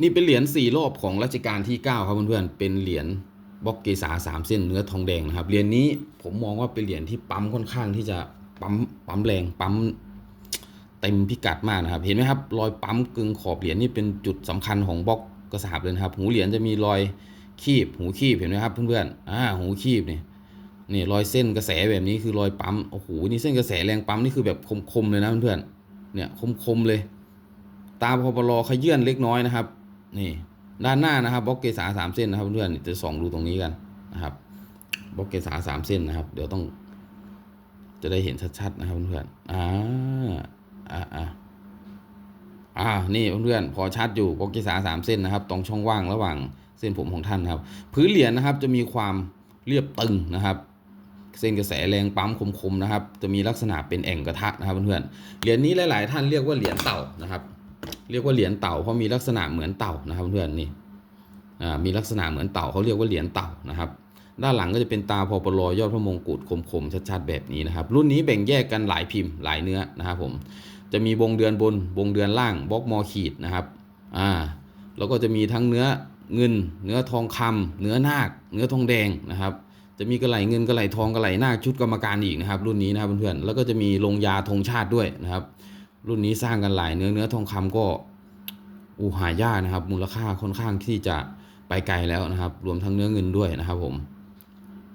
นี่เป็นเหรียญสี่รอบของรัชกาลที่9ครับเพื่อนๆเป็นเหรียญบล็อกเกษาสามเส้นเนื้อทองแดงนะครับเหรียญนี้ผมมองว่าเป็นเหรียญที่ปั๊มค่อนข้างที่จะปั๊มปั๊มแรงปั๊มเต็มพิกัดมากนะครับ เห็นไหมครับรอยปั๊มกึ่งขอบเหรียญนี่เป็นจุดสำคัญของบล็อกกระสาบเลยนะครับ หูเหรียญจะมีรอยคีบ หูคีบเห็นไหมครับเพื่อนๆอ่าหูคีบนี่นี่รอยเส้นกระแสแบบนี้คือรอยปั๊มโอ้โหนี่เส้นกระแสแรงปั๊มนี่คือแบบคมๆเลยนะเพื่อนๆเนี่ยคมๆเลย ตาพอปลอขยื่นเล็กน้อยนะครับ นี่ด้านหน้านะครับบล็อกเกษาสามเส้นนะครับเพื่อนจะส่องดูตรงนี้กันนะครับบล็อกเกษาสามเส้นนะครับ เดี๋ยวต้อง จะได้เห็นชัดๆนะครับเพื่อนอ่าอ่าอ่าอ่านี่เพื่อนพอชัดอยู่บล็อกเกษาสามเส้นนะครับ ตรงช่องว่างระหว่างเส้นผมของท่านครับ พื้นเหรียญนะครับ จะมีความเรียบตึงนะครับเส้นกระแสแรงปั๊มคมๆนะครับ จะมีลักษณะเป็นแอ่งกระทะนะครับเพื่อนๆเหรียญนี้หลาย ๆ ท่านเรียกว่าเหรียญเต่านะครับ เรียกว่าเหรียญเต่าเพราะมีลักษณะเหมือนเต่านะครับเพื่อนนี่มีลักษณะเหมือนเต่าเขาเรียกว่าเหรียญเต่านะครับ ด้านหลังก็จะเป็นตาพอปลอยอดพระมงกุฎคมๆชัดๆแบบนี้นะครับ รุ่นนี้แบ่งแยกกันหลายพิมพ์หลายเนื้อนะครับผมจะมีวงเดือนบนวงเดือนล่างบล็อกมอขีดนะครับอ่าแล้วก็จะมีทั้งเนื้อเงิน เนื้อทองคำเนื้อนาค เนื้อทองแดงนะครับ จะมีกระไหลเงินกระไหลทองกระไหลนาคชุดกรรมการอีกนะครับ รุ่นนี้นะครับเพื่อนๆแล้วก็จะมีลงยาธงชาติด้วยนะครับ รุ่นนี้สร้างกันหลายเนื้อเนื้อทองคำก็อูหายากนะครับ มูลค่าค่อนข้างที่จะไปไกลแล้วนะครับ รวมทั้งเนื้อเงินด้วยนะครับผม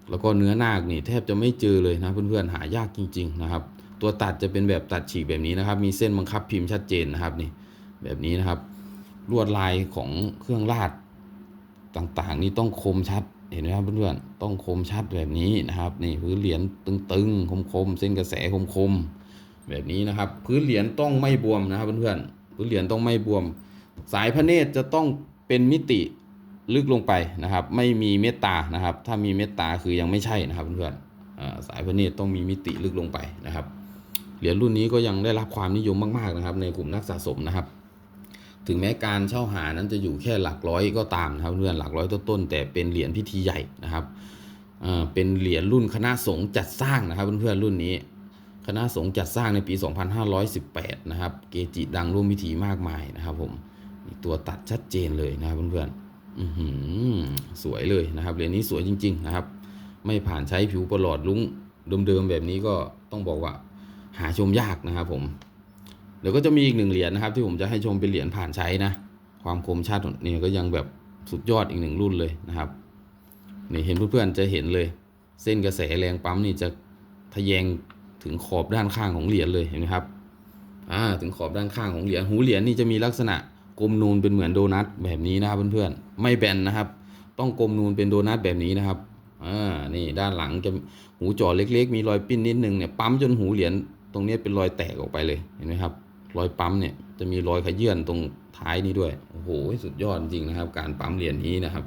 แล้วก็เนื้อนาคนี่แทบจะไม่เจอเลยนะเพื่อนๆหายากจริง ๆ นะครับ ตัวตัดจะเป็นแบบตัดฉีกแบบนี้นะครับ มีเส้นบังคับพิมพ์ชัดเจนนะครับนี่แบบนี้นะครับ ลวดลายของเครื่องลาดต่างๆ นี่ต้องคมชัดเห็นไหมครับเพื่อนๆต้องคมชัดแบบนี้นะครับ นี่พื้นเหรียญตึงๆคมๆเส้นกระแสคมๆ แบบนี้นะครับ พื้นเหรียญต้องไม่บวมนะครับเพื่อนๆพื้นเหรียญต้องไม่บวม สายพระเนตรจะต้องเป็นมิติลึกลงไปนะครับ ไม่มีเมตตานะครับ ถ้ามีเมตตาคือยังไม่ใช่นะครับเพื่อนๆอ่าสายพระเนตรต้องมีมิติลึกลงไปนะครับ เหรียญรุ่นนี้ก็ยังได้รับความนิยมมากๆนะครับ ในกลุ่มนักสะสมนะครับ ถึงแม้การเช่าหานั้นจะอยู่แค่หลักร้อยก็ตามนะครับเพื่อนหลักร้อยต้นๆแต่เป็นเหรียญพิธีใหญ่นะครับเป็นเหรียญรุ่นคณะสงฆ์จัดสร้างนะครับเพื่อนๆรุ่นนี้ คณะสงฆ์จัดสร้างในปี 2518 นะครับ เกจิดังร่วมพิธีมากมายนะครับ ผมตัวตัดชัดเจนเลยนะครับเพื่อนๆสวยเลยนะครับเหรียญนี้สวยจริง ๆ นะครับ ไม่ผ่านใช้ผิวประหลอดลุ้งเดิมๆแบบนี้ก็ต้องบอกว่าหาชมยากนะครับผมเดี๋ยวก็จะมีอีกหนึ่งเหรียญนะครับ ที่ผมจะให้ชมเป็นเหรียญผ่านใช้นะ ความคมชัดนี่ก็ยังแบบสุดยอดอีกหนึ่งรุ่นเลยนะครับนี่เห็นเพื่อนๆจะเห็นเลย เส้นกระแสแรงปั๊มนี่จะทะแยง ถึงขอบด้านข้างของเหรียญเลยเห็นไหมครับอ่าถึงขอบด้านข้างของเหรียญหูเหรียญนี่จะมีลักษณะกลมนูนเป็นเหมือนโดนัทแบบนี้นะครับเพื่อนๆไม่แบนนะครับ ต้องกลมนูนเป็นโดนัทแบบนี้นะครับอ่านี่ด้านหลังจะหูจ่อเล็ก ๆ มีรอยปิ้นนิดนึงเนี่ยปั๊มจนหูเหรียญตรงนี้เป็นรอยแตกออกไปเลยเห็นไหมครับ รอยปั๊มเนี่ยจะมีรอยขยื่นตรงท้ายนี้ด้วยโอ้โหสุดยอดจริงนะครับ การปั๊มเหรียญนี้นะครับ